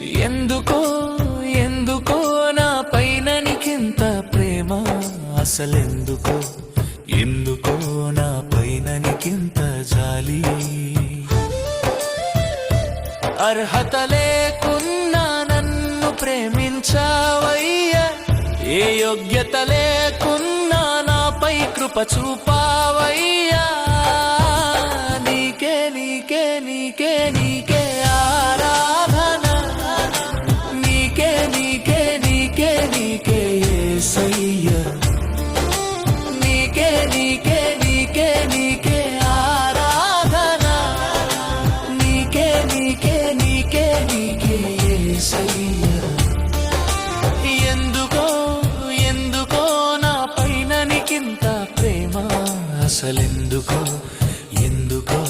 ఎందుకో ఎందుకో నా పైన నీకింత ప్రేమ? అసలెందుకో ఎందుకో నా పైన నీకింత జాలి? అర్హత లేకున్నా నన్ను ప్రేమించావయ్యా. ఏ యోగ్యత లేకున్నా నాపై కృప చూపావయ్యా. నీకే నీకే నీకే నీకే. నీకే నీకే నీకే ఎందుకో ఎందుకో నా పైన నీకింత ప్రేమ. అసలెందుకో ఎందుకో